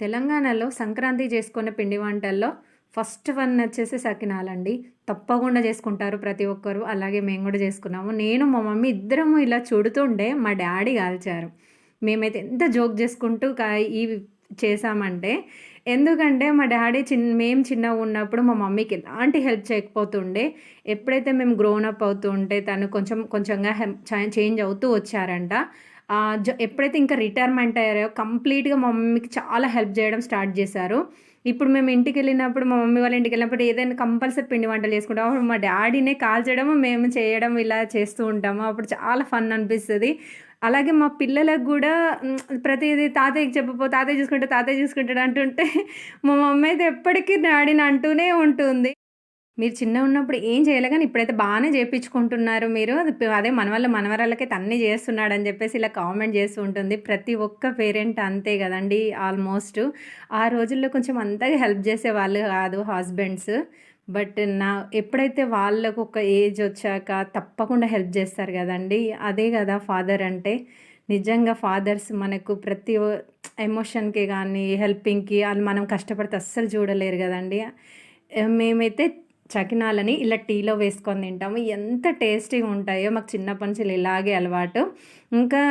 తెలంగాణలో సంక్రాంతి చేసుకునే పిండి వంటల్లో ఫస్ట్ వన్ వచ్చేసి సకినాలండి. తప్పకుండా చేసుకుంటారు ప్రతి ఒక్కరు. అలాగే మేము కూడా చేసుకున్నాము. నేను మా మమ్మీ ఇద్దరము ఇలా చూడుతుండే మా డాడీ కాల్చారు. మేమైతే ఎంత జోక్ చేసుకుంటూ ఈ ఇవి చేసామంటే ఎందుకంటే మా డాడీ చిన్న మేము చిన్నగా ఉన్నప్పుడు మా మమ్మీకి ఎలాంటి హెల్ప్ చేయకపోతుండే ఎప్పుడైతే మేము గ్రోన్ అప్ ఉంటే తను కొంచెం కొంచెంగా చేంజ్ అవుతూ వచ్చారంట ఎప్పుడైతే ఇంకా రిటైర్మెంట్ అయ్యారో కంప్లీట్గా మా మమ్మీకి చాలా హెల్ప్ చేయడం స్టార్ట్ చేశారు. ఇప్పుడు మేము ఇంటికి వెళ్ళినప్పుడు మా మమ్మీ వాళ్ళ ఇంటికి వెళ్ళినప్పుడు ఏదైనా కంపల్సరీ పిండి వంటలు చేసుకుంటాం. అప్పుడు మా డాడీనే కాల్చడం మేము చేయడం ఇలా చేస్తూ ఉంటాము. అప్పుడు చాలా ఫన్ అనిపిస్తుంది. అలాగే మా పిల్లలకు కూడా ప్రతిదీ తాతయ్యకి చెప్పపో తాతయ్య చూసుకుంటే తాతయ్య చూసుకుంటాడు అంటుంటే మా మమ్మీ అయితే ఎప్పటికీ డాడీని అంటూనే ఉంటుంది. మీరు చిన్న ఉన్నప్పుడు ఏం చేయలే? కానీ ఇప్పుడైతే బాగానే చేయించుకుంటున్నారు మీరు. అది అదే మన వల్ల మనవరాళ్ళకైతే అన్నీ చేస్తున్నాడు అని చెప్పేసి ఇలా కామెంట్ చేస్తూ ఉంటుంది. ప్రతి ఒక్క పేరెంట్ అంతే కదండి ఆల్మోస్ట్. ఆ రోజుల్లో కొంచెం అంతగా హెల్ప్ చేసే వాళ్ళు కాదు హస్బెండ్స్. బట్ నా ఎప్పుడైతే వాళ్ళకు ఒక ఏజ్ వచ్చాక తప్పకుండా హెల్ప్ చేస్తారు కదండి. అదే కదా ఫాదర్ అంటే. నిజంగా ఫాదర్స్ మనకు ప్రతి ఎమోషన్కి కానీ హెల్పింగ్కి వాళ్ళు మనం కష్టపడితే అస్సలు చూడలేరు కదండి. మేమైతే చకినాలని ఇలా టీలో వేసుకొని తింటాము. ఎంత టేస్టీగా ఉంటాయో మాకు చిన్నప్పటి నుంచి ఇలాగే అలవాటు. ఇంకా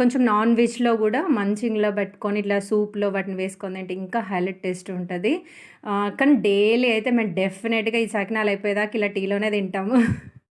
కొంచెం నాన్ వెజ్లో కూడా మంచింగ్లో పెట్టుకొని ఇట్లా సూప్లో వాటిని వేసుకొని తింటే ఇంకా హైలైట్ టేస్ట్ ఉంటుంది. కానీ డైలీ అయితే మేము డెఫినెట్గా ఈ చకినాలు అయిపోయేదాకా ఇలా టీలోనే తింటాము.